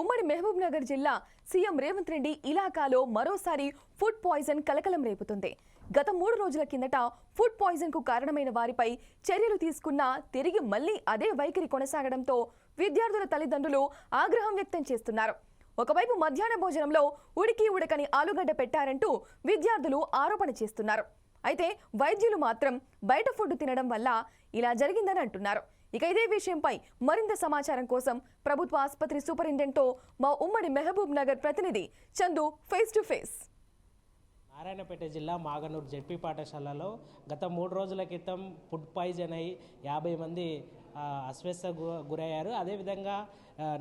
ఉమ్మడి మహబూబ్ నగర్ జిల్లా సీఎం రేవంత్ రెడ్డి ఇలాకాలో మరోసారి ఫుడ్ పాయిజన్ కలకలం రేపుతుంది. గత మూడు రోజుల కిందట ఫుడ్ పాయిజన్కు కారణమైన వారిపై చర్యలు తీసుకున్నా తిరిగి మళ్ళీ అదే వైఖరి కొనసాగడంతో విద్యార్థుల తల్లిదండ్రులు ఆగ్రహం వ్యక్తం చేస్తున్నారు. ఒకవైపు మధ్యాహ్న భోజనంలో ఉడికి ఉడకని ఆలుగడ్డ పెట్టారంటూ విద్యార్థులు ఆరోపణ చేస్తున్నారు. అయితే వైద్యులు మాత్రం బయట ఫుడ్ తినడం వల్ల ఇలా జరిగిందని అంటున్నారు. ఇక ఇదే విషయంపై మరింత సమాచారం కోసం ప్రభుత్వ ఆసుపత్రి సూపరింటెండెంట్తో మా ఉమ్మడి మెహబూబ్ నగర్ ప్రతినిధి Chandu face to face Narayanpet జిల్లా మాగనూరు జడ్పీ పాఠశాలలో గత మూడు రోజుల క్రితం ఫుడ్ పాయిజన్ అయి యాభై మంది అస్వస్థ గురయ్యారు. అదేవిధంగా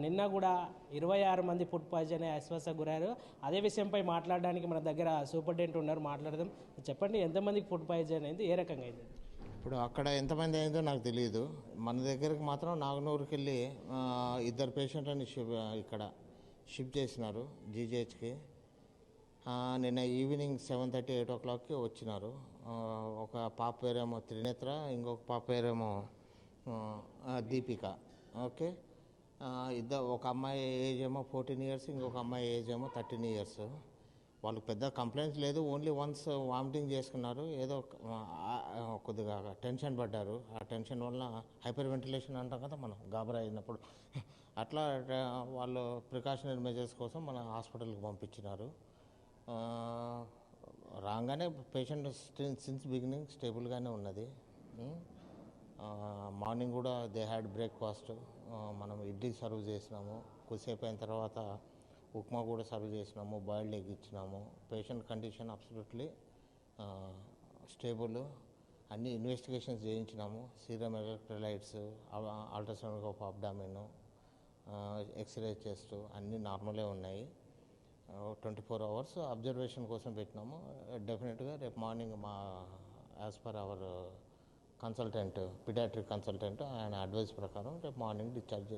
నిన్న కూడా ఇరవై ఆరు మంది ఫుడ్ పాయిజన్ అయి అస్వస్థ గురయ్యారు. అదే విషయంపై మాట్లాడడానికి మన దగ్గర సూపరింటెండెంట్ ఉన్నారు. మాట్లాడదాం. చెప్పండి ఎంతమందికి ఫుడ్ పాయిజన్ అయింది? ఏ రకంగా అయింది? ఇప్పుడు అక్కడ ఎంతమంది అయిందో నాకు తెలియదు మన దగ్గరికి మాత్రం నాగనూరుకి వెళ్ళి ఇద్దరు పేషెంట్లని ఇక్కడ షిఫ్ట్ చేసినారు జీజీహెచ్కి. నిన్న ఈవినింగ్ సెవెన్ థర్టీ ఎయిట్ ఓ క్లాక్కి వచ్చినారు. ఒక పాప పేరేమో త్రినేత్ర ఇంకొక పాప పేరేమో దీపిక. ఓకే? ఇద్దరు ఒక అమ్మాయి ఏజ్ ఏమో ఫోర్టీన్ ఇయర్స్ ఇంకొక అమ్మాయి ఏజ్ ఏమో థర్టీన్ ఇయర్స్. వాళ్ళకి పెద్ద కంప్లైంట్స్ లేదు ఓన్లీ వన్స్ వామిటింగ్ చేసుకున్నారు ఏదో ఒక- కొద్దిగా టెన్షన్ పడ్డారు. ఆ టెన్షన్ వల్ల హైపర్ వెంటిలేషన్ అంటాం కదా మనం గాబరా అయినప్పుడు. అట్లా వాళ్ళు ప్రికాషనరీ మెజర్స్ కోసం మన హాస్పిటల్కి పంపించినారు. రాగానే పేషెంట్ సిన్స్ బిగినింగ్ స్టేబుల్గానే ఉన్నది. మార్నింగ్ కూడా దే హ్యాడ్ బ్రేక్ఫాస్ట్ మనం ఇడ్లీ సర్వ్ చేసినాము. కొద్దిసేపు అయిన తర్వాత ఉప్మా కూడా సర్వ్ చేసినాము బాయిల్డ్ ఎగ్ ఇచ్చినాము. పేషెంట్ కండిషన్ అబ్సల్యూట్లీ స్టేబుల్ అన్ని investigations చేయించినాము. Serum electrolytes ultrasound of abdomen x-ray chest అన్నీ నార్మలే ఉన్నాయి. ట్వంటీ ఫోర్ అవర్స్ అబ్జర్వేషన్ కోసం పెట్టినాము. డెఫినెట్గా రేపు మార్నింగ్ మా as per our consultant paediatric consultant ఆయన అడ్వైస్ ప్రకారం రేపు మార్నింగ్ డిశ్చార్జ్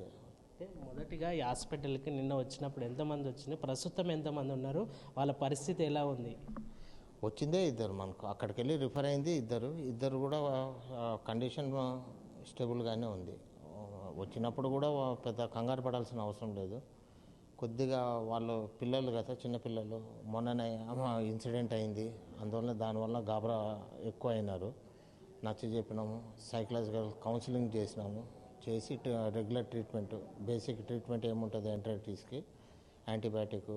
అంటే మొదటిగా ఈ హాస్పిటల్కి నిన్న వచ్చినప్పుడు ఎంతమంది వచ్చింది? ప్రస్తుతం ఎంతమంది ఉన్నారు? వాళ్ళ పరిస్థితి ఎలా ఉంది? వచ్చిందే ఇద్దరు మనకు. అక్కడికి వెళ్ళి రిఫర్ అయింది ఇద్దరు. ఇద్దరు కూడా కండిషన్ స్టేబుల్గానే ఉంది. వచ్చినప్పుడు కూడా పెద్ద కంగారు పడాల్సిన అవసరం లేదు. కొద్దిగా వాళ్ళు పిల్లలు కదా చిన్నపిల్లలు మొన్ననే ఇన్సిడెంట్ అయింది. అందువల్ల దానివల్ల గాబరా ఎక్కువ అయినారు నచ్చ చెప్పినాము. సైకలాజికల్ కౌన్సిలింగ్ చేసినాము. చేసి రెగ్యులర్ ట్రీట్మెంట్ బేసిక్ ట్రీట్మెంట్ ఏముంటుంది ఎంట్రైటిస్కి antibiotic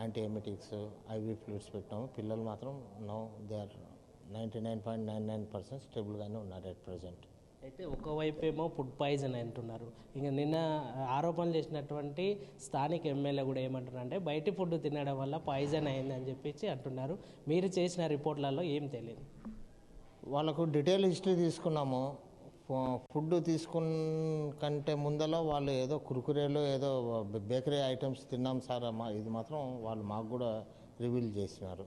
anti emetics IV fluids పెట్టినాము పిల్లలు మాత్రం no they are ninety nine point nine nine percent స్టేబుల్గానే ఉన్నారు ఎట్ ప్రజెంట్ అయితే ఒకవైపు ఏమో ఫుడ్ పాయిజన్ అంటున్నారు. ఇంకా నిన్న ఆరోపణలు చేసినటువంటి స్థానిక ఎమ్మెల్యే కూడా ఏమంటున్నారు అంటే బయటి ఫుడ్ తినడం వల్ల పాయిజన్ అయిందని చెప్పేసి అంటున్నారు. మీరు చేసిన రిపోర్ట్లలో ఏం తెలియదు. వాళ్ళకు డీటెయిల్ హిస్టరీ తీసుకున్నాము. ఫుడ్ తీసుకున్న కంటే ముందల వాళ్ళు ఏదో కురుకురేలు ఏదో బేకరీ ఐటమ్స్ తిన్నాం సార్ అమ్మా. ఇది మాత్రం వాళ్ళు మాకు కూడా రివీల్ చేసినారు.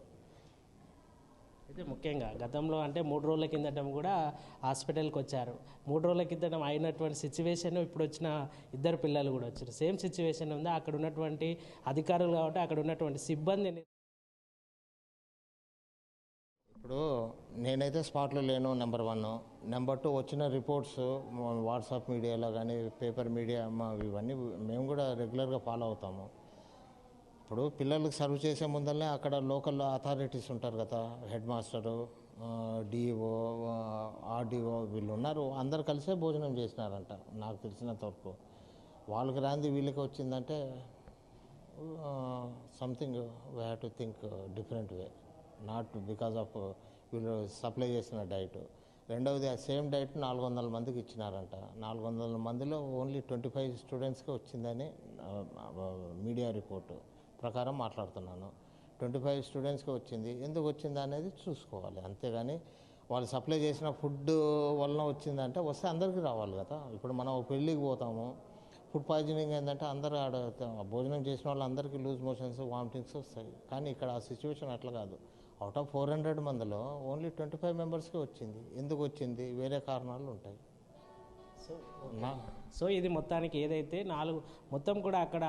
అయితే ముఖ్యంగా గతంలో అంటే మూడు రోజుల కిందట కూడా హాస్పిటల్కి వచ్చారు. మూడు రోజుల కిందట అయినటువంటి సిచ్యువేషన్ ఇప్పుడు వచ్చిన ఇద్దరు పిల్లలు కూడా వచ్చారు. సేమ్ సిచ్యువేషన్ ఉంది. అక్కడ ఉన్నటువంటి అధికారులు కాబట్టి అక్కడ ఉన్నటువంటి సిబ్బందిని ఇప్పుడు నేనైతే స్పాట్లో లేను నెంబర్ వన్ నెంబర్ టూ వచ్చిన రిపోర్ట్స్ వాట్సాప్ మీడియాలో కానీ పేపర్ మీడియా మా ఇవన్నీ మేము కూడా రెగ్యులర్గా ఫాలో అవుతాము. ఇప్పుడు పిల్లలకు సర్వ్ చేసే ముందరనే అక్కడ లోకల్ అథారిటీస్ ఉంటారు కదా హెడ్ మాస్టరు డిఓ ఆర్డిఓ వీళ్ళు ఉన్నారు. అందరు కలిసే భోజనం చేసినారంట నాకు తెలిసినంత వరకు. వాళ్ళకి రాంది వీళ్ళకి వచ్చిందంటే something we have to think different way not because of వీళ్ళు సప్లై చేసిన డైట్. రెండవది ఆ సేమ్ డైట్ నాలుగు వందల మందికి ఇచ్చినారంట. నాలుగు వందల మందిలో ఓన్లీ ట్వంటీ ఫైవ్ స్టూడెంట్స్కి వచ్చిందని మీడియా రిపోర్టు ప్రకారం మాట్లాడుతున్నాను. ట్వంటీ ఫైవ్ స్టూడెంట్స్కి వచ్చింది. ఎందుకు వచ్చింది అనేది చూసుకోవాలి. అంతేగాని వాళ్ళు సప్లై చేసిన ఫుడ్ వలన వచ్చిందంటే వస్తే అందరికీ రావాలి కదా. ఇప్పుడు మనం పెళ్ళికి పోతాము. ఫుడ్ పాయిజనింగ్ ఏంటంటే అందరూ ఆడ భోజనం చేసిన వాళ్ళందరికీ లూజ్ మోషన్స్ వామిటింగ్స్ వస్తాయి. కానీ ఇక్కడ ఆ సిచ్యువేషన్ అట్లా కాదు. అవుట్ ఆఫ్ ఫోర్ హండ్రెడ్ మందిలో ఓన్లీ ట్వంటీ ఫైవ్ మెంబర్స్కి వచ్చింది. ఎందుకు వచ్చింది? వేరే కారణాలు ఉంటాయి. సో సో ఇది మొత్తానికి ఏదైతే నాలుగు మొత్తం కూడా అక్కడ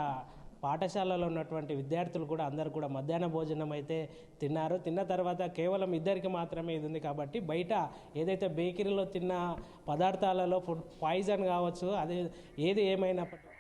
పాఠశాలలో ఉన్నటువంటి విద్యార్థులు కూడా అందరు కూడా మధ్యాహ్న భోజనం అయితే తిన్నారు. తిన్న తర్వాత కేవలం ఇద్దరికి మాత్రమే ఇది ఉంది కాబట్టి బయట ఏదైతే బేకరీలో తిన్న పదార్థాలలో ఫుడ్ పాయిజన్ కావచ్చు అది ఏది ఏమైనప్పటికీ